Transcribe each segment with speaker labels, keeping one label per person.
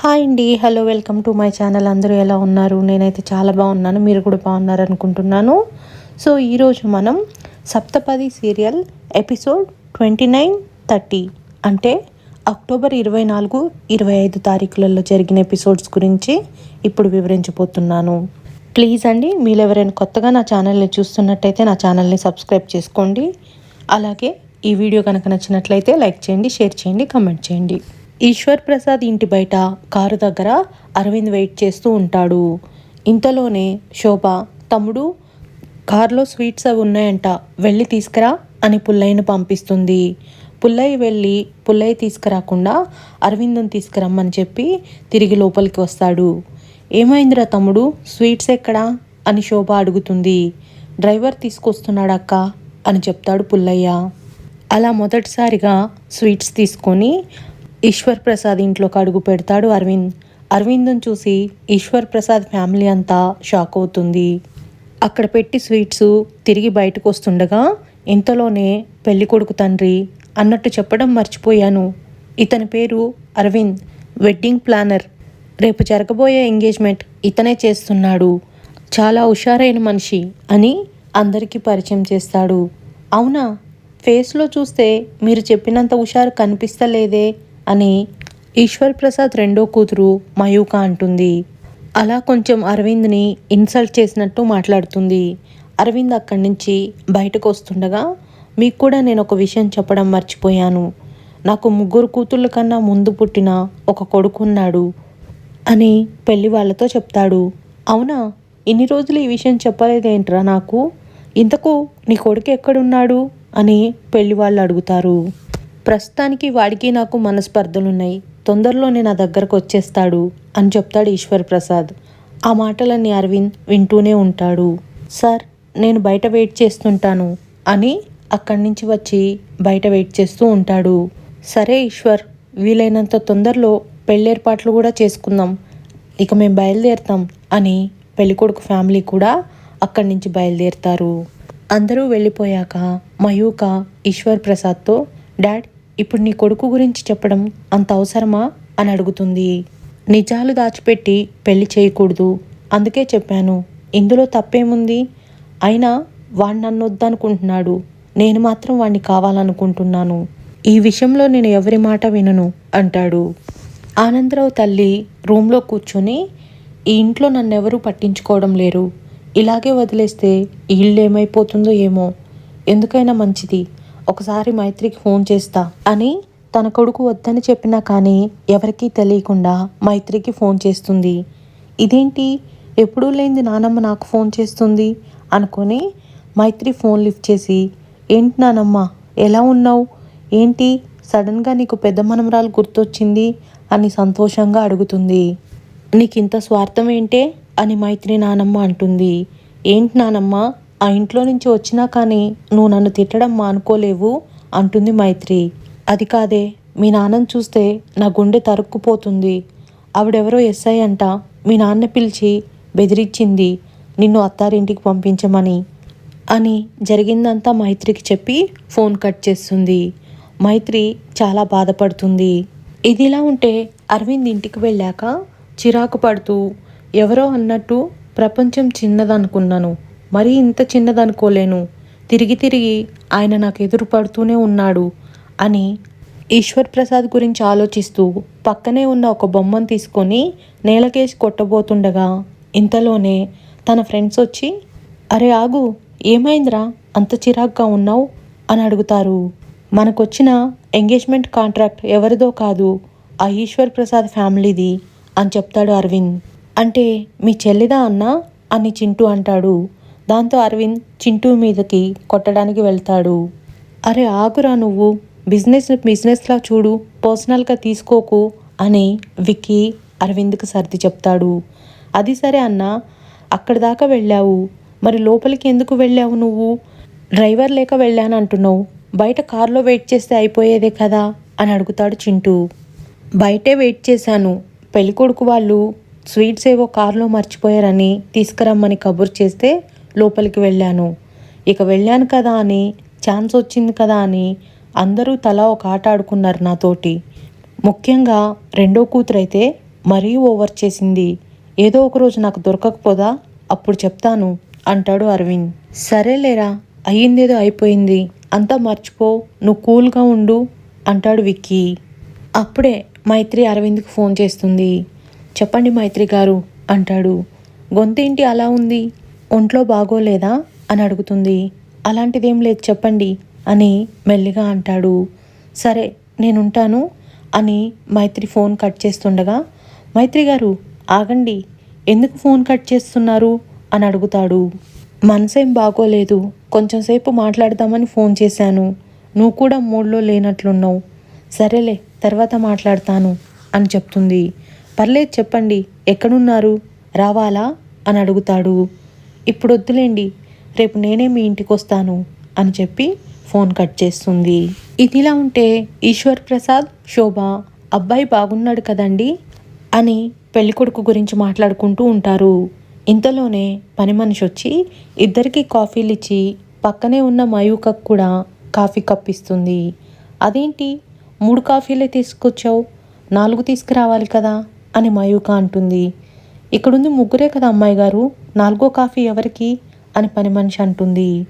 Speaker 1: Hi అండి. Hello welcome to my channel. అందరూ ఎలా ఉన్నారు? నేనైతే చాలా బాగున్నాను. మీరు కూడా బాగున్నారు అనుకుంటున్నాను సో ఈరోజు మనం Saptapadi serial episode twenty nine thirty అంటే అక్టోబర్ ఇరవై నాలుగు ఇరవై ఐదు తారీఖులలో జరిగిన ఎపిసోడ్స్ గురించి ఇప్పుడు వివరించబోతున్నాను. ప్లీజ్ అండి మీరు ఎవరైనా కొత్తగా నా ఛానల్ని చూస్తున్నట్టయితే నా ఛానల్ని సబ్స్క్రైబ్ చేసుకోండి. అలాగే ఈ వీడియో కనుక నచ్చినట్లయితే లైక్ చేయండి షేర్ చేయండి కమెంట్ చేయండి. ఈశ్వర్ ప్రసాద్ ఇంటి బయట కారు దగ్గర అరవింద్ వెయిట్ చేస్తూ ఉంటాడు. ఇంతలోనే శోభ తమ్ముడు కారులో స్వీట్స్ అవి ఉన్నాయంట వెళ్ళి తీసుకురా అని పుల్లయ్యను పంపిస్తుంది. పుల్లయ్య వెళ్ళి పుల్లయ్య తీసుకురాకుండా అరవింద్ని తీసుకురమ్మని చెప్పి తిరిగి లోపలికి వస్తాడు. ఏమైందిరా తమ్ముడు స్వీట్స్ ఎక్కడా? అని శోభ అడుగుతుంది. డ్రైవర్ తీసుకొస్తున్నాడక్క అని చెప్తాడు పుల్లయ్య. అలా మొదటిసారిగా స్వీట్స్ తీసుకొని ఈశ్వర్ ప్రసాద్ ఇంట్లోకి అడుగు పెడతాడు అరవింద్. అరవింద్ను చూసి ఈశ్వర్ ప్రసాద్ ఫ్యామిలీ అంతా షాక్ అవుతుంది. అక్కడ పెట్టి స్వీట్స్ తిరిగి బయటకు వస్తుండగా ఇంతలోనే పెళ్ళి కొడుకు తండ్రి అన్నట్టు చెప్పడం మర్చిపోయాను. ఇతని పేరు అరవింద్ వెడ్డింగ్ ప్లానర్. రేపు జరగబోయే ఎంగేజ్మెంట్ ఇతనే చేస్తున్నాడు. చాలా హుషారైన మనిషి అని అందరికీ పరిచయం చేస్తాడు. అవునా? ఫేస్లో చూస్తే మీరు చెప్పినంత హుషారు కనిపిస్తలేదే అని ఈశ్వర్ ప్రసాద్ రెండో కూతురు మయూక అంటుంది. అలా కొంచెం అరవింద్ని ఇన్సల్ట్ చేసినట్టు మాట్లాడుతుంది. అరవింద్ అక్కడి నుంచి బయటకు వస్తుండగా మీకు కూడా నేను ఒక విషయం చెప్పడం మర్చిపోయాను. నాకు ముగ్గురు కూతుళ్ళ కన్నా ముందు పుట్టిన ఒక కొడుకున్నాడు అని పెళ్ళి వాళ్ళతో చెప్తాడు. అవునా? ఇన్ని రోజులు ఈ విషయం చెప్పలేదేంట్రా నాకు? ఇంతకు నీ కొడుకు ఎక్కడున్నాడు? అని పెళ్ళి వాళ్ళు అడుగుతారు. ప్రస్తుతానికి వాడికి నాకు మనస్పర్ధలున్నాయి. తొందరలోనే నా దగ్గరకు వచ్చేస్తాడు అని చెప్తాడు ఈశ్వర్ ప్రసాద్ ఆ మాటలన్నీ అరవింద్ వింటూనే ఉంటాడు. సార్ నేను బయట వెయిట్ చేస్తుంటాను అని అక్కడి నుంచి వచ్చి బయట వెయిట్ చేస్తూ ఉంటాడు. సరే ఈశ్వర్ వీలైనంత తొందరలో పెళ్ళేర్పాట్లు కూడా చేసుకుందాం. ఇక మేము బయలుదేరుతాం అని పెళ్ళికొడుకు ఫ్యామిలీ కూడా అక్కడి నుంచి బయలుదేరుతారు. అందరూ వెళ్ళిపోయాక మయూక ఈశ్వర్ ప్రసాద్తో డాడ్ ఇప్పుడు నీ కొడుకు గురించి చెప్పడం అంత అవసరమా? అని అడుగుతుంది. నిజాలు దాచిపెట్టి పెళ్ళి చేయకూడదు. అందుకే చెప్పాను ఇందులో తప్పేముంది? అయినా వాడు నన్ను వద్దనుకుంటున్నాడు. నేను మాత్రం వాడిని కావాలనుకుంటున్నాను. ఈ విషయంలో నేను ఎవరి మాట వినను అంటాడు. ఆనందరావు తల్లి రూమ్లో కూర్చొని ఈ ఇంట్లో నన్నెవరూ పట్టించుకోవడం లేరు. ఇలాగే వదిలేస్తే ఈ ఇల్లు ఏమైపోతుందో ఏమో. ఎందుకైనా మంచిది. ఒకసారి మైత్రికి ఫోన్ చేస్తా అని తన కొడుకు వద్దని చెప్పినా కానీ ఎవరికీ తెలియకుండా మైత్రికి ఫోన్ చేస్తుంది. ఇదేంటి? ఎప్పుడూ లేనిది నానమ్మ నాకు ఫోన్ చేస్తుంది అనుకొని మైత్రి ఫోన్ లిఫ్ట్ చేసి ఏంటి నానమ్మ? ఎలా ఉన్నావు? ఏంటి? సడన్గా నీకు పెద్ద మనమరాలు గుర్తొచ్చింది? అని సంతోషంగా అడుగుతుంది. నీకు ఇంత స్వార్థం ఏంటే? అని మైత్రి నానమ్మ అంటుంది. ఏంటి నానమ్మ? ఆ ఇంట్లో నుంచి వచ్చినా కానీ నువ్వు నన్ను తిట్టడం మానుకోలేవు అంటుంది మైత్రి. అది కాదే మీ నాన్నను చూస్తే నా గుండె తరుక్కుపోతుంది. ఆవిడెవరో ఎస్ఐ అంట మీ నాన్న పిలిచి బెదిరించింది నిన్ను అత్తారింటికి పంపించమని అని జరిగిందంతా మైత్రికి చెప్పి ఫోన్ కట్ చేస్తుంది. మైత్రి చాలా బాధపడుతుంది. ఇదిలా ఉంటే అరవింద్ ఇంటికి వెళ్ళాక చిరాకు పడుతూ ఎవరో అన్నట్టు ప్రపంచం చిన్నదనుకున్నాను. మరీ ఇంత చిన్నదనుకోలేను. తిరిగి తిరిగి ఆయన నాకు ఎదురు పడుతూనే ఉన్నాడు అని ఈశ్వర్ ప్రసాద్ గురించి ఆలోచిస్తూ పక్కనే ఉన్న ఒక బొమ్మను తీసుకొని నేలకేసి కొట్టబోతుండగా ఇంతలోనే తన ఫ్రెండ్స్ వచ్చి అరే ఆగు ఏమైందిరా? అంత చిరాగ్గా ఉన్నావు? అని అడుగుతారు. మనకొచ్చిన ఎంగేజ్మెంట్ కాంట్రాక్ట్ ఎవరిదో కాదు ఆ ఈశ్వర్ ప్రసాద్ ఫ్యామిలీది అని చెప్తాడు అరవింద్. అంటే మీ చెల్లిదా అన్నా? అని చింటూ అంటాడు. దాంతో అరవింద్ చింటూ మీదకి కొట్టడానికి వెళ్తాడు. అరే ఆగురా నువ్వు. బిజినెస్ బిజినెస్లా చూడు. పర్సనల్గా తీసుకోకు అని విక్కీ అరవింద్కి సర్ది చెప్తాడు. అది సరే అన్న. అక్కడి దాకా వెళ్ళావు. మరి లోపలికి ఎందుకు వెళ్ళావు నువ్వు? డ్రైవర్ లేక వెళ్ళాను అంటున్నావు బయట కారులో వెయిట్ చేస్తే అయిపోయేదే కదా అని అడుగుతాడు చింటూ. బయటే వెయిట్ చేశాను. పెళ్ళికొడుకు వాళ్ళు స్వీట్స్ ఏవో కారులో మర్చిపోయారని తీసుకురమ్మని కబుర్ చేస్తే లోపలికి వెళ్ళాను. ఇక వెళ్ళాను కదా అని ఛాన్స్ వచ్చింది కదా అని అందరూ తలా ఒక ఆట ఆడుకున్నారు నాతోటి. ముఖ్యంగా రెండో కూతురైతే మరీ ఓవర్ చేసింది. ఏదో ఒక రోజు నాకు దొరకకపోదా? అప్పుడు చెప్తాను అంటాడు అరవింద్. సరేలేరా అయ్యిందేదో అయిపోయింది. అంతా మర్చిపో నువ్వు కూల్గా ఉండు అంటాడు విక్కీ. అప్పుడే మైత్రి అరవింద్కి ఫోన్ చేస్తుంది. చెప్పండి మైత్రి గారు అంటాడు. గొంతేంటి అలా ఉంది? ఒంట్లో బాగోలేదా? అని అడుగుతుంది. అలాంటిదేం లేదు చెప్పండి అని మెల్లిగా అంటాడు. సరే నేనుంటాను అని మైత్రి ఫోన్ కట్ చేస్తుండగా మైత్రి గారు ఆగండి ఎందుకు ఫోన్ కట్ చేస్తున్నారు? అని అడుగుతాడు. మనసేం బాగోలేదు కొంచెం సేపు మాట్లాడదామని ఫోన్ చేశాను. నువ్వు కూడా మూడ్లో లేనట్లున్నావు. సరేలే తర్వాత మాట్లాడతాను అని చెప్తుంది. పర్లేదు చెప్పండి ఎక్కడున్నారు? రావాలా? అని అడుగుతాడు. ఇప్పుడు వద్దులేండి రేపు నేనే మీ ఇంటికి వస్తాను అని చెప్పి ఫోన్ కట్ చేస్తుంది. ఇదిలా ఉంటే ఈశ్వర్ ప్రసాద్ శోభ అబ్బాయి బాగున్నాడు కదండి అని పెళ్ళికొడుకు గురించి మాట్లాడుకుంటూ ఉంటారు. ఇంతలోనే పని మనిషి వచ్చి ఇద్దరికి కాఫీలు ఇచ్చి పక్కనే ఉన్న మయూకకు కూడా కాఫీ కప్పిస్తుంది అదేంటి మూడు కాఫీలే తీసుకొచ్చావు నాలుగు తీసుకురావాలి కదా అని మయూక అంటుంది. ఇక్కడుంది ముగ్గురే కదా అమ్మాయి గారు. నాలుగో కాఫీ ఎవరికి అని పని మనిషి అంటుంది.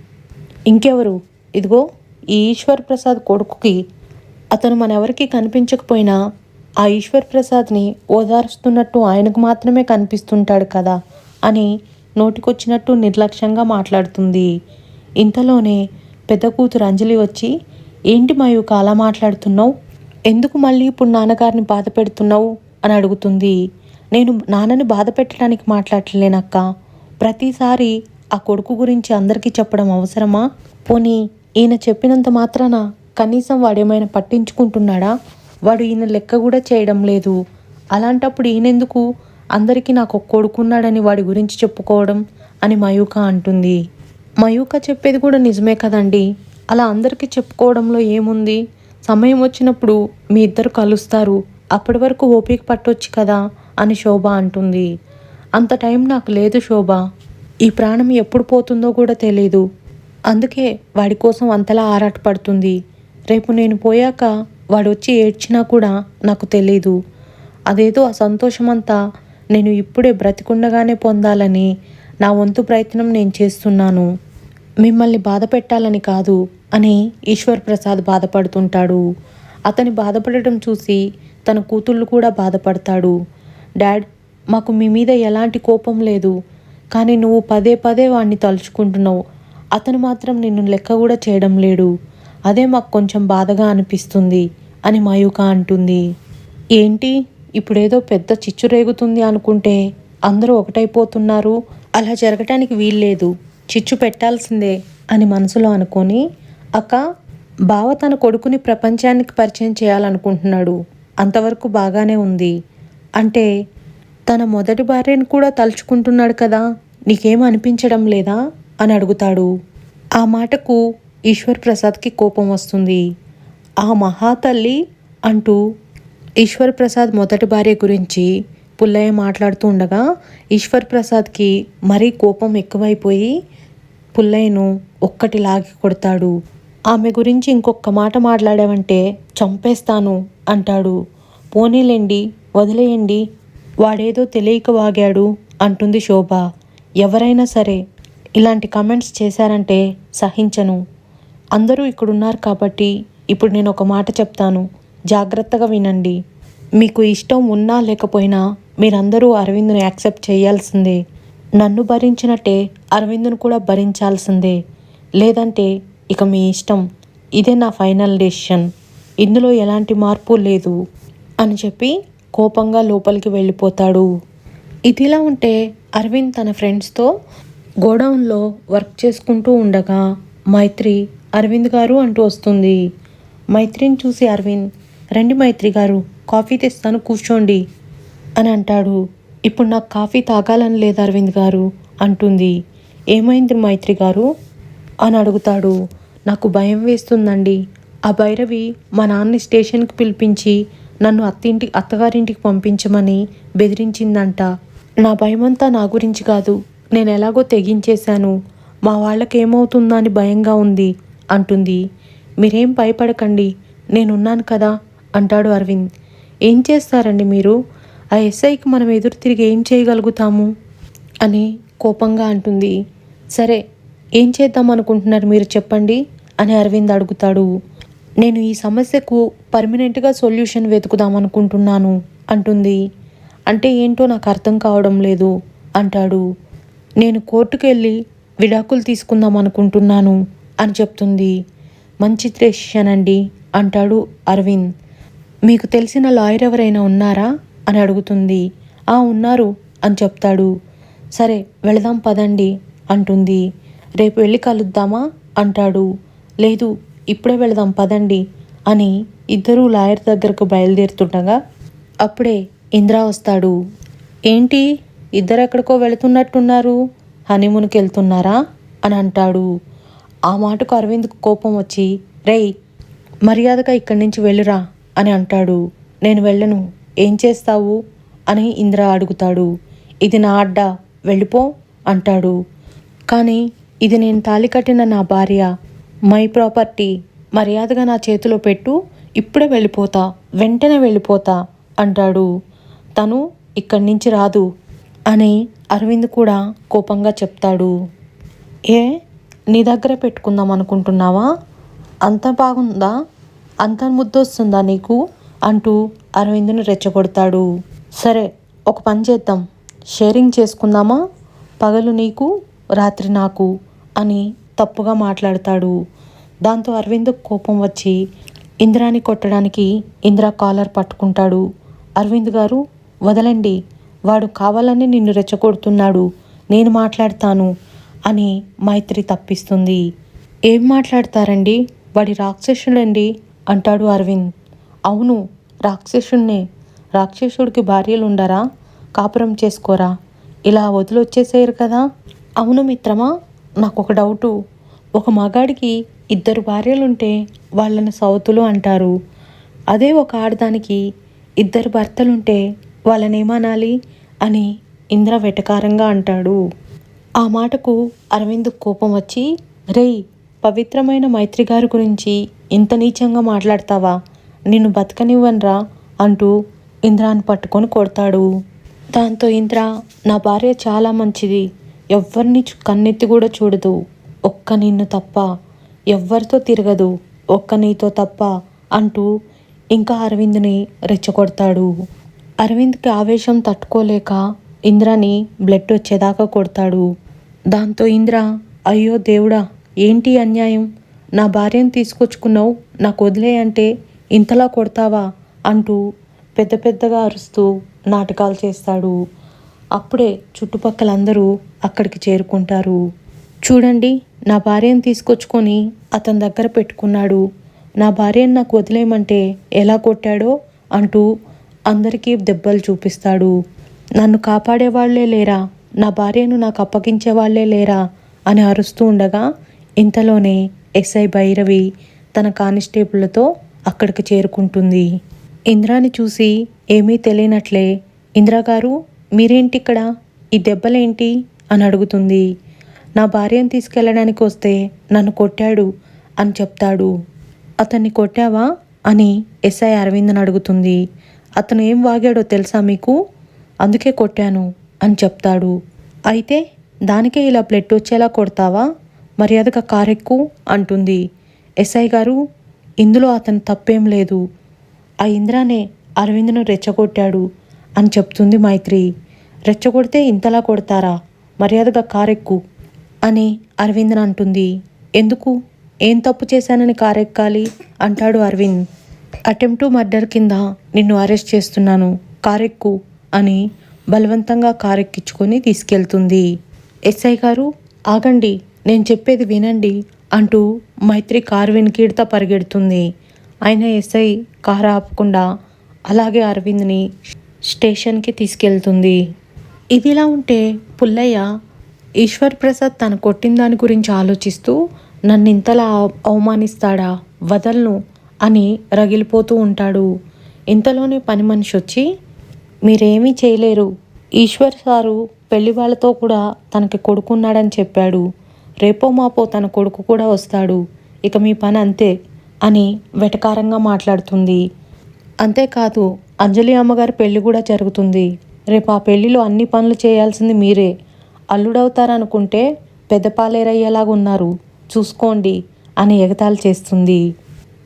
Speaker 1: ఇంకెవరు? ఇదిగో ఈ ఈశ్వర్ ప్రసాద్ కొడుకుకి. అతను మన ఎవరికి కనిపించకపోయినా ఆ ఈశ్వర్ ప్రసాద్ని ఓదార్స్తున్నట్టు ఆయనకు మాత్రమే కనిపిస్తుంటాడు కదా అని నోటికొచ్చినట్టు నిర్లక్ష్యంగా మాట్లాడుతుంది. ఇంతలోనే పెద్ద కూతురు అంజలి వచ్చి ఏంటి మయూక అలా మాట్లాడుతున్నావు? ఎందుకు మళ్ళీ ఇప్పుడు నాన్నగారిని బాధ పెడుతున్నావు? అని అడుగుతుంది. నేను నాన్నని బాధ పెట్టడానికి మాట్లాడలేనక్క ప్రతిసారి ఆ కొడుకు గురించి అందరికీ చెప్పడం అవసరమా? పోనీ ఈయన చెప్పినంత మాత్రాన కనీసం వాడేమైనా పట్టించుకుంటున్నాడా? వాడు ఈయన లెక్క కూడా చేయడం లేదు. అలాంటప్పుడు ఈయనెందుకు అందరికీ నాకు కొడుకున్నాడని వాడి గురించి చెప్పుకోవడం అని మయూక అంటుంది. మయూక చెప్పేది కూడా నిజమే కదండి. అలా అందరికీ చెప్పుకోవడంలో ఏముంది? సమయం వచ్చినప్పుడు మీ ఇద్దరు కలుస్తారు. అప్పటి వరకు ఓపిక పట్టొచ్చు కదా. అని శోభ అంటుంది. అంత టైం నాకు లేదు శోభ. ఈ ప్రాణం ఎప్పుడు పోతుందో కూడా తెలీదు. అందుకే వాడి కోసం అంతలా ఆరాటపడుతుంది. రేపు నేను పోయాక వాడు వచ్చి ఏడ్చినా కూడా నాకు తెలీదు. అదేదో ఆ సంతోషమంతా నేను ఇప్పుడే బ్రతికుండగానే పొందాలని నా వంతు ప్రయత్నం నేను చేస్తున్నాను. మిమ్మల్ని బాధ పెట్టాలని కాదు అని ఈశ్వర్ ప్రసాద్ బాధపడుతుంటాడు. అతని బాధపడటం చూసి తన కూతుళ్ళు కూడా బాధపడతాడు. డాడ్ మాకు మీ మీద ఎలాంటి కోపం లేదు. కానీ నువ్వు పదే పదే వాడిని తలుచుకుంటున్నావు. అతను మాత్రం నిన్ను లెక్క కూడా చేయడం లేడు. అదే మాకు కొంచెం బాధగా అనిపిస్తుంది అని మయూక అంటుంది. ఏంటి? ఇప్పుడేదో పెద్ద చిచ్చు రేగుతుంది అనుకుంటే అందరూ ఒకటైపోతున్నారు. అలా జరగటానికి వీల్లేదు. చిచ్చు పెట్టాల్సిందే అని మనసులో అనుకొని అక్క బావ తన కొడుకుని ప్రపంచానికి పరిచయం చేయాలనుకుంటున్నాడు. అంతవరకు బాగానే ఉంది. అంటే తన మొదటి భార్యను కూడా తలుచుకుంటున్నాడు కదా? నీకేం అనిపించడం లేదా? అని అడుగుతాడు. ఆ మాటకు ఈశ్వర్ ప్రసాద్కి కోపం వస్తుంది. ఆ మహాతల్లి అంటూ ఈశ్వర్ ప్రసాద్ మొదటి భార్య గురించి పుల్లయ్య మాట్లాడుతూ ఉండగా ఈశ్వర్ ప్రసాద్కి మరీ కోపం ఎక్కువైపోయి పుల్లయ్యను ఒక్కటి లాగి కొడతాడు. ఆమె గురించి ఇంకొక మాట మాట్లాడావంటే చంపేస్తాను అంటాడు. పోనీలేండి వదిలేయండి. వాడేదో తెలియక వాగాడు అంటుంది శోభ. ఎవరైనా సరే ఇలాంటి కమెంట్స్ చేశారంటే సహించను. అందరూ ఇక్కడున్నారు కాబట్టి ఇప్పుడు నేను ఒక మాట చెప్తాను. జాగ్రత్తగా వినండి. మీకు ఇష్టం ఉన్నా లేకపోయినా మీరందరూ అరవింద్ను యాక్సెప్ట్ చేయాల్సిందే. నన్ను భరించినట్టే అరవింద్ను కూడా భరించాల్సిందే. లేదంటే ఇక మీ ఇష్టం. ఇదే నా ఫైనల్ డెసిషన్. ఇందులో ఎలాంటి మార్పు లేదు అని చెప్పి కోపంగా లోపలికి వెళ్ళిపోతాడు. ఇదిలా ఉంటే అరవింద్ తన ఫ్రెండ్స్తో గోడౌన్లో వర్క్ చేసుకుంటూ ఉండగా మైత్రి అరవింద్ గారు అంటూ వస్తుంది. మైత్రిని చూసి అరవింద్ రండి మైత్రి గారు కాఫీ తెస్తాను కూర్చోండి అని అంటాడు. ఇప్పుడు నాకు కాఫీ తాగాలని లేదు అరవింద్ గారు అంటుంది. ఏమైంది మైత్రి గారు? అని అడుగుతాడు. నాకు భయం వేస్తుందండి. ఆ భైరవి మా నాన్నని స్టేషన్కి పిలిపించి నన్ను అత్తింటి అత్తగారింటికి పంపించమని బెదిరించిందంట. నా భయమంతా నా గురించి కాదు. నేను ఎలాగో తెగించేశాను. మా వాళ్ళకేమవుతుందో అని భయంగా ఉంది అంటుంది. మీరేం భయపడకండి. నేనున్నాను కదా అంటాడు అరవింద్. ఏం చేస్తారండి మీరు? ఆ ఎస్ఐకి మనం ఎదురు తిరిగి ఏం చేయగలుగుతాము? అని కోపంగా అంటుంది. సరే ఏం చేద్దాం అనుకుంటున్నారు మీరు చెప్పండి అని అరవింద్ అడుగుతాడు. నేను ఈ సమస్యకు పర్మనెంట్గా సొల్యూషన్ వెతుకుదాం అనుకుంటున్నాను అంటుంది. అంటే ఏంటో నాకు అర్థం కావడం లేదు అంటాడు. నేను కోర్టుకెళ్ళి విడాకులు తీసుకుందాం అనుకుంటున్నాను అని చెప్తుంది. మంచి డెసిషన్ అండి అంటాడు అరవింద్. మీకు తెలిసిన లాయర్ ఎవరైనా ఉన్నారా అని అడుగుతుంది. ఆ ఉన్నారు అని చెప్తాడు. సరే వెళదాం పదండి అంటుంది. రేపు వెళ్ళి కలుద్దామా అంటాడు. లేదు ఇప్పుడే వెళదాం పదండి అని ఇద్దరూ లాయర్ దగ్గరకు బయలుదేరుతుండగా అప్పుడే ఇంద్ర వస్తాడు. ఏంటి? ఇద్దరు ఎక్కడికో వెళుతున్నట్టున్నారు. హనీమూన్కి వెళ్తున్నారా? అని అంటాడు. ఆ మాటకు అరవింద్ కోపం వచ్చి రేయ్ మర్యాదగా ఇక్కడి నుంచి వెళ్ళురా అని అంటాడు. నేను వెళ్ళను. ఏం చేస్తావు? అని ఇంద్ర అడుగుతాడు. ఇది నా అడ్డ. వెళ్ళిపో అంటాడు. కానీ ఇది నేను తాలి కట్టిన నా భార్య. మై ప్రాపర్టీ మర్యాదగా నా చేతిలో పెట్టు ఇప్పుడే వెళ్ళిపోతా వెంటనే వెళ్ళిపోతా అంటాడు. తను ఇక్కడి నుంచి రాదు అని అరవింద్ కూడా కోపంగా చెప్తాడు. ఏ నీ దగ్గర పెట్టుకుందాం అనుకుంటున్నావా? అంత బాగుందా? అంత ముద్దొస్తుందా నీకు? అంటూ అరవింద్ని రెచ్చగొడతాడు. సరే ఒక పని చేద్దాం. షేరింగ్ చేసుకుందామా? పగలు నీకు రాత్రి నాకు అని తప్పుగా మాట్లాడతాడు. దాంతో అరవింద్ కోపం వచ్చి ఇందిరాని కొట్టడానికి ఇందిరా కాలర్ పట్టుకుంటాడు. అరవింద్ గారు వదలండి వాడు కావాలని నిన్ను రెచ్చగొడుతున్నాడు. నేను మాట్లాడతాను అని మైత్రి తప్పిస్తుంది. ఏం మాట్లాడతారండి? వాడి రాక్షసుడండి అంటాడు అరవింద్. అవును రాక్షసుణ్ణే. రాక్షసుడికి భార్యలు ఉండరా కాపురం చేసుకోరా? ఇలా వదిలొచ్చేసేయరు కదా? అవును మిత్రమా నాకు ఒక డౌటు. ఒక మగాడికి ఇద్దరు భార్యలుంటే వాళ్ళని సౌతులు అంటారు. అదే ఒక ఆడదానికి ఇద్దరు భర్తలుంటే వాళ్ళనేమనాలి అని ఇంద్ర వెటకారంగా అంటాడు. ఆ మాటకు అరవింద్ కోపం వచ్చి రేయ్ పవిత్రమైన మైత్రి గారి గురించి ఇంత నీచంగా మాట్లాడతావా? నిన్ను బతకనివ్వనరా? అంటూ ఇంద్రాన్ని పట్టుకొని కొడతాడు. దాంతో ఇంద్ర నా భార్య చాలా మంచిది. ఎవ్వరిని కన్నెత్తి కూడా చూడదు. ఒక్క నిన్ను తప్ప ఎవ్వరితో తిరగదు. ఒక్క నీతో తప్ప అంటూ ఇంకా అరవింద్ని రెచ్చగొడతాడు. అరవింద్కి ఆవేశం తట్టుకోలేక ఇంద్రని బ్లడ్ వచ్చేదాకా కొడతాడు. దాంతో ఇంద్ర అయ్యో దేవుడా ఏంటి అన్యాయం? నా భార్యను తీసుకొచ్చుకున్నావు నాకు వదిలే అంటే ఇంతలా కొడతావా? అంటూ పెద్ద పెద్దగా అరుస్తూ నాటకాలు చేస్తాడు. అప్పుడే చుట్టుపక్కలందరూ అక్కడికి చేరుకుంటారు. చూడండి నా భార్యను తీసుకొచ్చుకొని అతని దగ్గర పెట్టుకున్నాడు. నా భార్యను నాకు వదిలేయమంటే ఎలా కొట్టాడో అంటూ అందరికీ దెబ్బలు చూపిస్తాడు. నన్ను కాపాడేవాళ్ళే లేరా? నా భార్యను నాకు అప్పగించే వాళ్ళే లేరా? అని అరుస్తూ ఉండగా ఇంతలోనే ఎస్ఐ భైరవి తన కానిస్టేబుళ్ళతో అక్కడికి చేరుకుంటుంది. ఇంద్రాని చూసి ఏమీ తెలియనట్లే ఇందిరా గారు మీరేంటి ఇక్కడ? ఈ దెబ్బలేంటి? అని అడుగుతుంది. నా భార్యను తీసుకెళ్ళడానికి వస్తే నన్ను కొట్టాడు అని చెప్తాడు. అతన్ని కొట్టావా? అని ఎస్ఐ అరవింద్ని అడుగుతుంది. అతను ఏం వాగాడో తెలుసా మీకు? అందుకే కొట్టాను అని చెప్తాడు. అయితే దానికే ఇలా బ్లడ్ వచ్చేలా కొడతావా? మర్యాదగా కారెక్కు అంటుంది. ఎస్ఐ గారు ఇందులో అతను తప్పేం లేదు. ఆ ఇంద్రానే అరవింద్ను రెచ్చగొట్టాడు. అని చెప్తుంది మైత్రి. రెచ్చగొడితే ఇంతలా కొడతారా? మర్యాదగా కారెక్కు అని అరవింద్ని అంటుంది. ఎందుకు? ఏం తప్పు చేశానని కారెక్కాలి? అంటాడు అరవింద్. అటెంప్ట్ మర్డర్ కింద నిన్ను అరెస్ట్ చేస్తున్నాను. కారెక్కు అని బలవంతంగా కారెక్కించుకొని తీసుకెళ్తుంది. ఎస్ఐ గారు ఆగండి నేను చెప్పేది వినండి అంటూ మైత్రి కారు వెనుకీడత పరిగెడుతుంది. ఆయన ఎస్ఐ కారు ఆపకుండా అలాగే అరవింద్ని స్టేషన్కి తీసుకెళ్తుంది. ఇదిలా ఉంటే పుల్లయ్య ఈశ్వర్ ప్రసాద్ తను కొట్టిన దాని గురించి ఆలోచిస్తూ నన్ను ఇంతలా అవమానిస్తాడా? వదలను అని రగిలిపోతూ ఉంటాడు. ఇంతలోనే పని మనిషి వచ్చి మీరేమీ చేయలేరు. ఈశ్వర్ సారు పెళ్ళి వాళ్ళతో కూడా తనకి కొడుకున్నాడని చెప్పాడు. రేపో మాపో తన కొడుకు కూడా వస్తాడు. ఇక మీ పని అంతే అని వెటకారంగా మాట్లాడుతుంది. అంతేకాదు అంజలి అమ్మగారి పెళ్ళి కూడా జరుగుతుంది. రేపు ఆ పెళ్ళిలో అన్ని పనులు చేయాల్సింది మీరే. అల్లుడవుతారనుకుంటే పెద్దపాలేరయ్యేలాగా ఉన్నారు చూసుకోండి అని ఎగతాళి చేస్తుంది.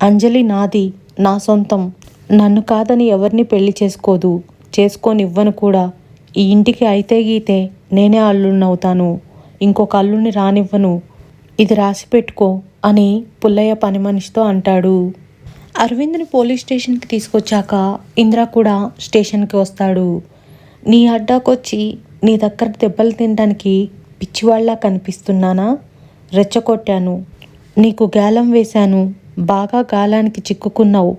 Speaker 1: అంజలి నాది నా సొంతం. నన్ను కాదని ఎవరిని పెళ్ళి చేసుకోదు. చేసుకోనివ్వను కూడా. ఈ ఇంటికి అయితే గీతే నేనే అల్లుడినవుతాను ఇంకొక అల్లుడిని రానివ్వను. ఇది రాసి పెట్టుకో అని పుల్లయ్య పని మనిషితో అంటాడు. అరవింద్ని పోలీస్ స్టేషన్కి తీసుకొచ్చాక ఇంద్ర కూడా స్టేషన్కి వస్తాడు. నీ అడ్డాకొచ్చి నీ దగ్గర దెబ్బలు తినడానికి పిచ్చివాళ్ళా కనిపిస్తున్నానా? రెచ్చగొట్టాను. నీకు గాలం వేశాను. బాగా గాలానికి చిక్కుకున్నావు.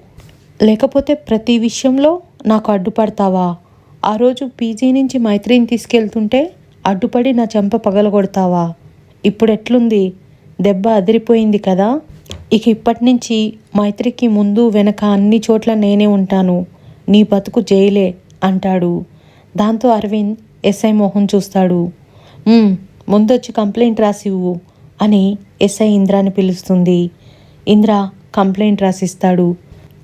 Speaker 1: లేకపోతే ప్రతి విషయంలో నాకు అడ్డుపడతావా? ఆ రోజు పీజీ నుంచి మైత్రిని తీసుకెళ్తుంటే అడ్డుపడి నా చెంప పగలగొడతావా? ఇప్పుడు ఎట్లుంది? దెబ్బ అదిరిపోయింది కదా? ఇక ఇప్పటి నుంచి మైత్రికి ముందు వెనక అన్ని చోట్ల నేనే ఉంటాను. నీ బతుకు జైలే అంటాడు. దాంతో అరవింద్ ఎస్ఐ మోహన్ చూస్తాడు. ముందొచ్చి కంప్లైంట్ రాసివ్వు అని ఎస్ఐ ఇంద్రాని పిలుస్తుంది. ఇంద్ర కంప్లైంట్ రాసిస్తాడు.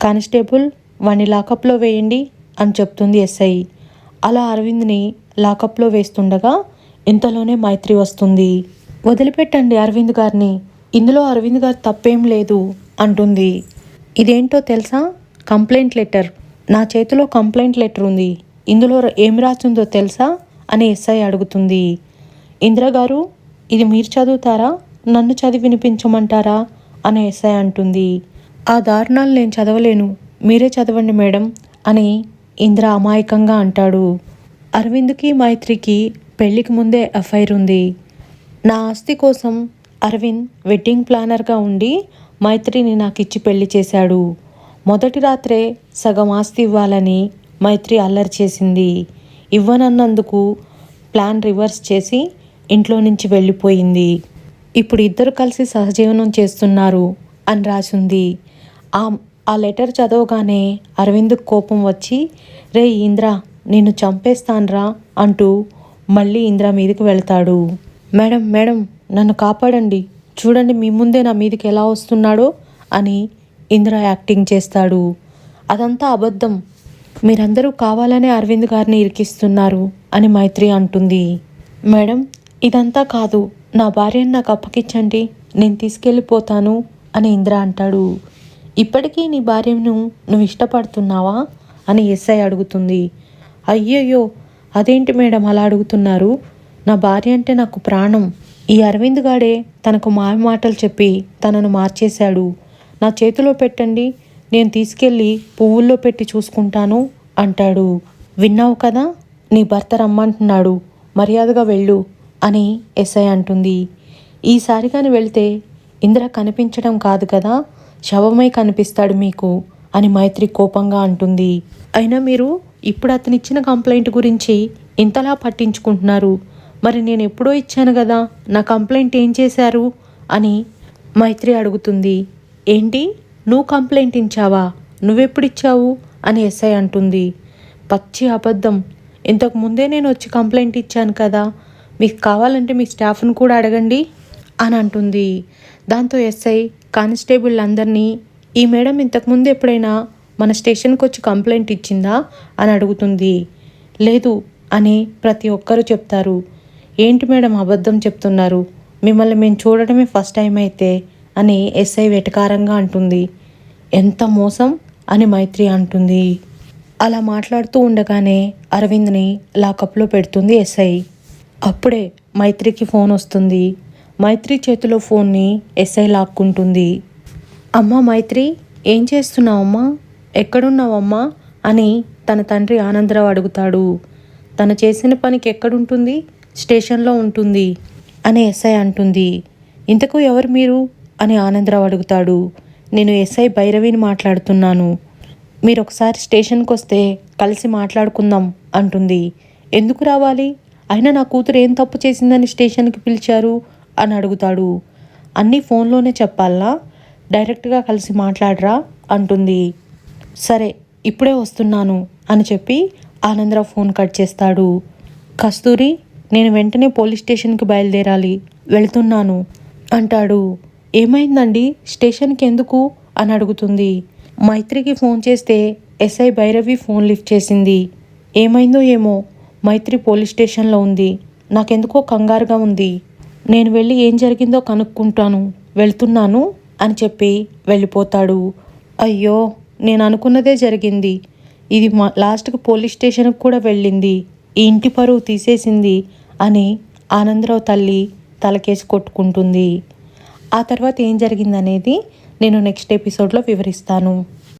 Speaker 1: కానిస్టేబుల్ వాణ్ణి లాకప్లో వేయండి అని చెప్తుంది ఎస్ఐ. అలా అరవింద్ని లాకప్లో వేస్తుండగా ఇంతలోనే మైత్రి వస్తుంది. వదిలిపెట్టండి అరవింద్ గారిని. ఇందులో అరవింద్ గారు తప్పేం లేదు అంటుంది. ఇదేంటో తెలుసా? Complaint letter. నా చేతిలో కంప్లైంట్ లెటర్ ఉంది. ఇందులో ఏం రాసిందో తెలుసా? అని ఎస్ఐ అడుగుతుంది. ఇందిరా గారు ఇది మీరు చదువుతారా? నన్ను చదివి వినిపించమంటారా? అని ఎస్ఐ అంటుంది. ఆ దారుణాలు నేను చదవలేను. మీరే చదవండి మేడం అని ఇంద్ర అమాయకంగా అంటాడు. అరవింద్కి మైత్రికి పెళ్ళికి ముందే ఎఫ్ఐఆర్ ఉంది. నా ఆస్తి కోసం అరవింద్ వెడ్డింగ్ ప్లానర్గా ఉండి మైత్రిని నాకు ఇచ్చి పెళ్ళి చేశాడు. మొదటి రాత్రే సగం ఆస్తి ఇవ్వాలని మైత్రి అల్లరి చేసింది. ఇవ్వనన్నందుకు ప్లాన్ రివర్స్ చేసి ఇంట్లో నుంచి వెళ్ళిపోయింది. ఇప్పుడు ఇద్దరు కలిసి సహజీవనం చేస్తున్నారు అని రాసింది. ఆ ఆ లెటర్ చదవగానే అరవింద్కు కోపం వచ్చి రే ఇంద్ర నిన్ను చంపేస్తాన్రా అంటూ మళ్ళీ ఇంద్ర మీదకి వెళ్తాడు. మేడం మేడం నన్ను కాపాడండి. చూడండి మీ ముందే నా మీదకి ఎలా వస్తున్నాడో అని ఇంద్ర యాక్టింగ్ చేస్తాడు. అదంతా అబద్ధం. మీరందరూ కావాలనే అరవింద్ గారిని ఇరికిస్తున్నారు అని మైత్రి అంటుంది. మేడం ఇదంతా కాదు. నా భార్యను నాకు అప్పగించండి. నేను తీసుకెళ్ళిపోతాను అని ఇంద్ర అంటాడు. ఇప్పటికీ నీ భార్యను నువ్వు ఇష్టపడుతున్నావా అని ఎస్ఐ అడుగుతుంది. అయ్యయ్యో అదేంటి మేడం అలా అడుగుతున్నారు? నా భార్య అంటే నాకు ప్రాణం. ఈ అరవింద్ గాడే తనకు మాయ మాటలు చెప్పి తనను మార్చేశాడు. నా చేతిలో పెట్టండి నేను తీసుకెళ్ళి పువ్వుల్లో పెట్టి చూసుకుంటాను అంటాడు. విన్నావు కదా? నీ భర్త రమ్మంటున్నాడు. మర్యాదగా వెళ్ళు అని ఎస్ఐ అంటుంది. ఈసారి కానీ వెళ్తే ఇంద్ర కనిపించడం కాదు కదా? శవమై కనిపిస్తాడు మీకు అని మైత్రి కోపంగా అంటుంది. అయినా మీరు ఇప్పుడు అతనిచ్చిన కంప్లైంట్ గురించి ఇంతలా పట్టించుకుంటున్నారు. మరి నేను ఎప్పుడో ఇచ్చాను కదా నా కంప్లైంట్ ఏం చేశారు? అని మైత్రి అడుగుతుంది. ఏంటి? నువ్వు కంప్లైంట్ ఇచ్చావా? నువ్వెప్పుడు ఇచ్చావు అని ఎస్ఐ అంటుంది. పచ్చి అబద్ధం. ఇంతకు ముందే నేను వచ్చి కంప్లైంట్ ఇచ్చాను కదా మీకు కావాలంటే మీ స్టాఫ్ను కూడా అడగండి అని అంటుంది. దాంతో ఎస్ఐ కానిస్టేబుల్ అందరినీ ఈ మేడం ఇంతకుముందు ఎప్పుడైనా మన స్టేషన్కి వచ్చి కంప్లైంట్ ఇచ్చిందా? అని అడుగుతుంది. లేదు అని ప్రతి ఒక్కరూ చెప్తారు. ఏంటి మేడం అబద్ధం చెప్తున్నారు? మిమ్మల్ని మేము చూడటమే ఫస్ట్ టైం అయితే అని ఎస్ఐ వెటకారంగా అంటుంది. ఎంత మోసం? అని మైత్రి అంటుంది. అలా మాట్లాడుతూ ఉండగానే అరవింద్ని లాకప్లో పెడుతుంది ఎస్ఐ అప్పుడే మైత్రికి ఫోన్ వస్తుంది. మైత్రి చేతిలో ఫోన్ని ఎస్ఐ లాక్కుంటుంది. అమ్మ మైత్రి ఏం చేస్తున్నావమ్మా? ఎక్కడున్నావమ్మా? అని తన తండ్రి ఆనందరావు అడుగుతాడు. తను చేసిన పనికి ఎక్కడుంటుంది? స్టేషన్లో ఉంటుంది అని ఎస్ఐ అంటుంది. ఇంతకు ఎవరు మీరు? అని ఆనందరావు అడుగుతాడు. నేను ఎస్ఐ భైరవిని మాట్లాడుతున్నాను. మీరు ఒకసారి స్టేషన్కి వస్తే కలిసి మాట్లాడుకుందాం అంటుంది. ఎందుకు రావాలి? అయినా నా కూతురు ఏం తప్పు చేసిందని స్టేషన్కి పిలిచారు? అని అడుగుతాడు. అన్నీ ఫోన్లోనే చెప్పాలా? డైరెక్ట్గా కలిసి మాట్లాడరా? అంటుంది. సరే ఇప్పుడే వస్తున్నాను అని చెప్పి ఆనందరావు ఫోన్ కట్ చేస్తాడు. కస్తూరి నేను వెంటనే పోలీస్ స్టేషన్కి బయలుదేరాలి వెళ్తున్నాను అంటాడు. ఏమైందండి? స్టేషన్కి ఎందుకు? అని అడుగుతుంది. మైత్రికి ఫోన్ చేస్తే ఎస్ఐ భైరవి ఫోన్ లిఫ్ట్ చేసింది. ఏమైందో ఏమో? మైత్రి పోలీస్ స్టేషన్లో ఉంది. నాకెందుకో కంగారుగా ఉంది. నేను వెళ్ళి ఏం జరిగిందో కనుక్కుంటాను. వెళ్తున్నాను అని చెప్పి వెళ్ళిపోతాడు. అయ్యో నేను అనుకున్నదే జరిగింది. ఇది మా లాస్ట్కి పోలీస్ స్టేషన్కి కూడా వెళ్ళింది. ఈ ఇంటి పరువు తీసేసింది. అని ఆనందరావు తల్లి తలకేసి కొట్టుకుంటుంది. ఆ తర్వాత ఏం జరిగిందనేది నేను నెక్స్ట్ ఎపిసోడ్లో వివరిస్తాను.